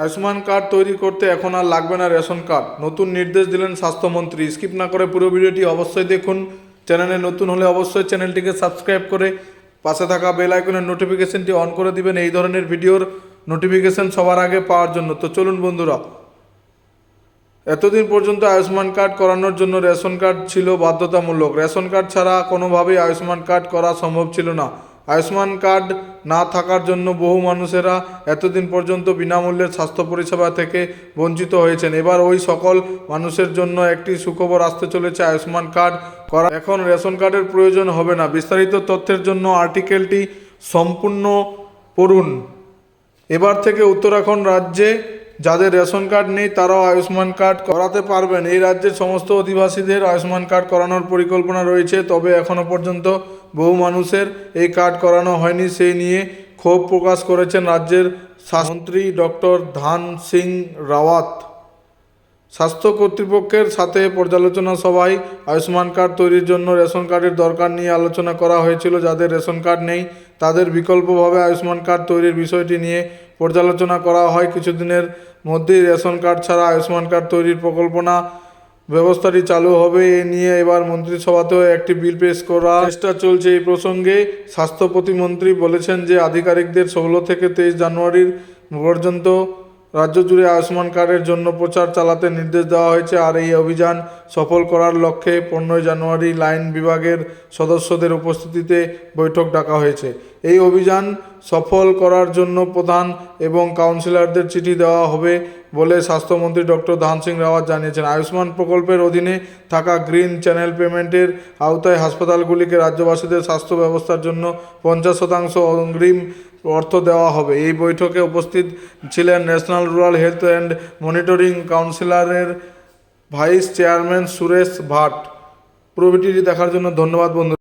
Ayushman card তৈরি করতে এখন আর লাগবে না রেশন কার্ড। নতুন নির্দেশ দিলেন স্বাস্থ্যমন্ত্রী। স্কিপ না করে পুরো ভিডিওটি অবশ্যই দেখুন। চ্যানেলে নতুন হলে অবশ্যই চ্যানেলটিকে সাবস্ক্রাইব করে পাশে থাকা বেল আইকনের নোটিফিকেশনটি অন করে দিবেন এই ধরনের ভিডিওর নোটিফিকেশন সবার আগে পাওয়ার জন্য। তো চলুন বন্ধুরা, এতদিন পর্যন্ত আয়ুষ্মান কার্ড করানোর জন্য রেশন কার্ড ছিল বাধ্যতামূলক। রেশন কার্ড ছাড়া কোনোভাবেই আয়ুষ্মান কার্ড করা সম্ভব ছিল না। আয়ুষ্মান কার্ড না থাকার জন্য বহু মানুষেরা এতদিন পর্যন্ত বিনামূল্যে স্বাস্থ্য পরিষেবা থেকে বঞ্চিত হয়েছেন। এবার ওই সকল মানুষের জন্য একটি সুখবর আসতে চলেছে আয়ুষ্মান কার্ড করা। এখন রেশন কার্ডের প্রয়োজন হবে না। বিস্তারিত তথ্যের জন্য আর্টিকেলটি সম্পূর্ণ পড়ুন। এবার থেকে উত্তরাখণ্ড রাজ্যে যাদের রেশন কার্ড নেই তারাও আয়ুষ্মান কার্ড করাতে পারবেন। এই রাজ্যের সমস্ত অধিবাসীদের আয়ুষ্মান কার্ড করানোর পরিকল্পনা রয়েছে, তবে এখনও পর্যন্ত বহু মানুষের এই কার্ড করানো হয়নি। সেই নিয়ে ক্ষোভ প্রকাশ করেছেন রাজ্যের স্বাস্থ্যমন্ত্রী ডক্টর ধান সিং রাওয়াত। স্বাস্থ্য কর্তৃপক্ষের সাথে পর্যালোচনা সভায় আয়ুষ্মান কার্ড তৈরির জন্য রেশন কার্ডের দরকার নিয়ে আলোচনা করা হয়েছিল। যাদের রেশন কার্ড নেই, তাদের বিকল্পভাবে আয়ুষ্মান কার্ড তৈরির বিষয়টি নিয়ে পর্যালোচনা করা হয়। কিছুদিনের মধ্যেই রেশন কার্ড ছাড়া আয়ুষ্মান কার্ড তৈরির প্রকল্পনা ব্যবস্থাটি চালু হবে। এ নিয়ে এবার মন্ত্রিসভাতেও একটি বিল পেশ করার চেষ্টা চলছে। এই প্রসঙ্গে স্বাস্থ্য প্রতিমন্ত্রী বলেছেন যে, আধিকারিকদের ষোলো থেকে তেইশ জানুয়ারির পর্যন্ত রাজ্য জুড়ে আয়ুষ্মান কার্ডের জন্য প্রচার চালাতে নির্দেশ দেওয়া হয়েছে আর এই অভিযান সফল করার লক্ষ্যে পনেরোই জানুয়ারি লাইন বিভাগের সদস্যদের উপস্থিতিতে বৈঠক ডাকা হয়েছে। এই অভিযান সফল করার জন্য প্রধান এবং কাউন্সিলরদের চিঠি দেওয়া হবে বলে স্বাস্থ্যমন্ত্রী ডক্টর ধান সিং রাওয়াত জানিয়েছেন। আয়ুষ্মান প্রকল্পের অধীনে থাকা গ্রিন চ্যানেল পেমেন্টের আওতায় হাসপাতালগুলিকে রাজ্যবাসীদের স্বাস্থ্য ব্যবস্থার জন্য পঞ্চাশ শতাংশ অগ্রিম অর্থ দেওয়া হবে। এই বৈঠকে উপস্থিত ছিলেন national rural health and monitoring কাউন্সিলরের ভাইস চেয়ারম্যান সুরেশ ভাট। প্রভৃতিটি দেখার জন্য ধন্যবাদ বন্ধু